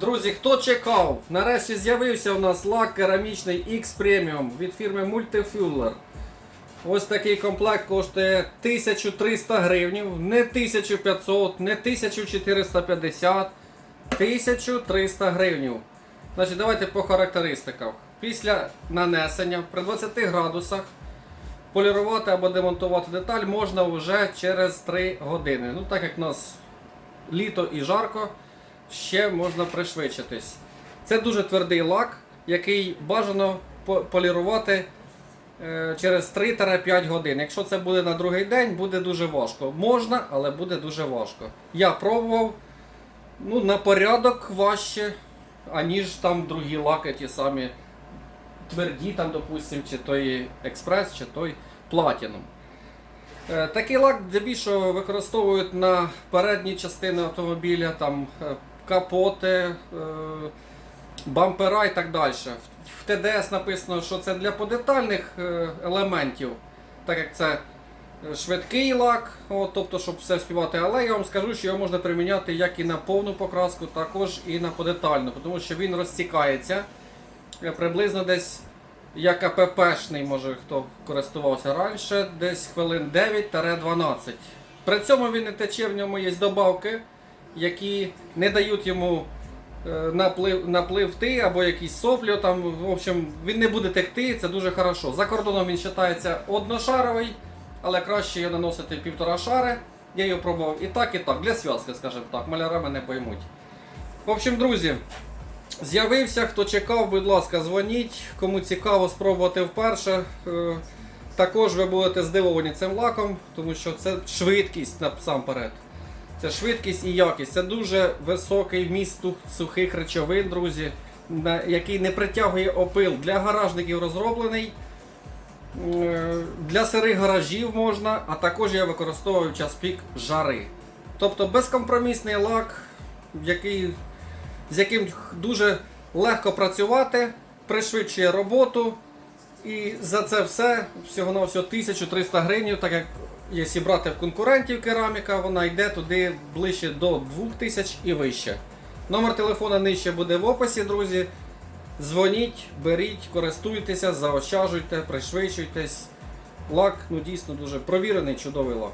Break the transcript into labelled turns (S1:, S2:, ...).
S1: Друзі, хто чекав? Нарешті з'явився у нас лак керамічний X Premium від фірми Multifuller. Ось такий комплект коштує 1300 гривень, не 1500, не 1450, 1300 гривень. Значить, давайте по характеристиках. Після нанесення при 20 градусах полірувати або демонтувати деталь можна вже через 3 години. Ну, так як у нас літо і жарко, ще можна пришвидшитись. Це дуже твердий лак, який бажано полірувати е, через 3-5 годин. Якщо це буде на другий день, буде дуже важко. Можна, але буде дуже важко. Я пробував ну, на порядок важче, аніж там другі лаки, ті самі тверді, там, допустим, чи той експрес, чи той платінум. Е, Такий лак здебільшого використовують на передній частини автомобіля, там е, капоти, е, бампера і так далі. В ТДС написано, що це для подетальних е, елементів, так як це е, швидкий лак, от, тобто, щоб все співати. Але я вам скажу, що його можна приміняти як і на повну покраску, також і на подетальну, тому що він розтікається е, приблизно десь як АППшний, може хто користувався раніше, десь хвилин 9-12. При цьому він не тече, в ньому є добавки, які не дають йому е, наплив, напливти або якісь соплі. Там, в общем, він не буде текти, це дуже хорошо. За кордоном він вважається одношаровий, але краще його наносити півтора шари. Я його пробував і так, і так, для зв'язки, скажімо так, маляра мене поймуть. В общем, друзі, З'явився, хто чекав, будь ласка, дзвоніть. Кому цікаво спробувати вперше. Е, Також ви будете здивовані цим лаком, тому що це швидкість насамперед. Це швидкість і якість. Це дуже високий вміст сухих речовин, друзі, який не притягує опил. Для гаражників розроблений. Е, Для сирих гаражів можна, а також я використовую час пік жари. Тобто безкомпромісний лак, який з яким дуже легко працювати, пришвидшує роботу. І за це все всього на всього 1300 гривень, так як якщо брати в конкурентів кераміка, вона йде туди ближче до 2000 і вище. Номер телефона нижче буде в описі, друзі. Дзвоніть, беріть, користуйтеся, заощаджуйте, пришвидшуйтесь. Лак ну дійсно дуже провірений, чудовий лак.